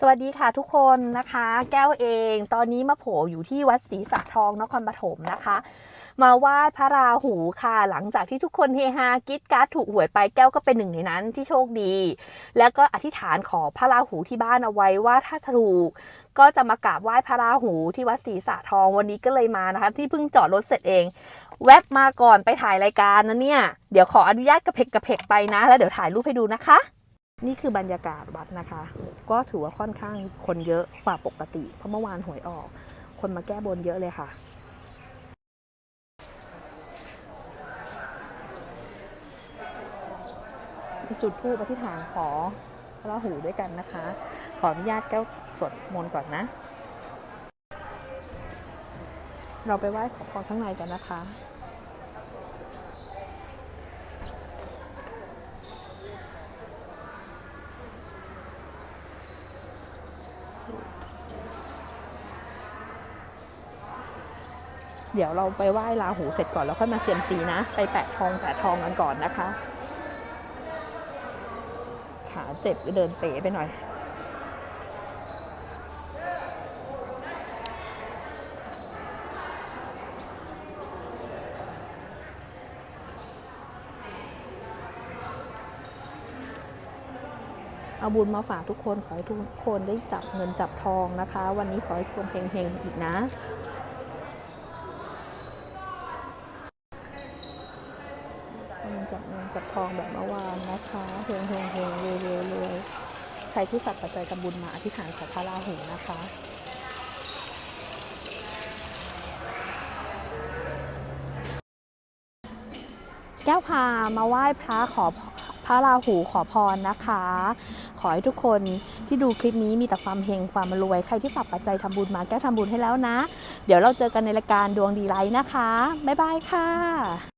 สวัสดีค่ะทุกคนนะคะ แก้วเอง ตอนนี้มาโผล่อยู่ที่วัดศรีสะทองนครปฐมนะคะ มาไหว้พระราหูค่ะ หลังจากที่ทุกคนเฮฮากรีดการ์ดถูกหวยไปแก้วก็เป็นหนึ่งในนั้นที่โชคดี แล้วก็อธิษฐานขอพระราหูที่บ้านเอาไว้ว่าถ้าถูกก็จะมากราบไหว้พระราหูที่วัดศรีสะทองวันนี้ก็เลยมานะคะ ที่เพิ่งจอดรถเสร็จเอง แวบมาก่อนไปถ่ายรายการนะเนี่ย เดี๋ยวขออนุญาตกระเพกกระเพกไปนะ แล้วเดี๋ยวถ่ายรูปให้ดูนะคะ นี่คือบรรยากาศวัดนะคะ ก็ถือว่าค่อนข้างคนเยอะกว่าปกติ เพราะเมื่อวานหวยออก คนมาแก้บนเยอะเลยค่ะ จุดธูปอธิษฐานขอพระหูด้วยกันนะคะ ขออนุญาตแก้วสวดมนต์ก่อนนะ เราไปไหว้ขอพรข้างในกันนะคะ เดี๋ยวเราไปไหว้ลาหูเสร็จก่อนแล้วค่อยมาเซียมซีนะ ไปแปะทองแปะทองกันก่อนนะคะ ขาเจ็บเดินเป๋ไปหน่อยเอาบุญมาฝากทุกคนขอให้ทุกคนได้จับเงินจับทองนะคะ วันนี้ขอให้ทุกคนเฮงๆอีกนะ จับเงินจับทองแบบเมื่อวานนะคะเฮงเฮงเฮงรวยรวยรวยใครที่สัตว์ปัจจัยทำบุญมาอธิษฐานขอพระราหูนะคะแก้วพามาไหว้พระขอพระราหูขอพรนะคะ ขอให้ทุกคนที่ดูคลิปนี้มีแต่ความเฮงความรวย ใครที่ฝากปัจจัยทำบุญมาแก้วทำบุญให้แล้วนะ เดี๋ยวเราเจอกันในรายการดวงดีไลท์นะคะ บ๊ายบายค่ะ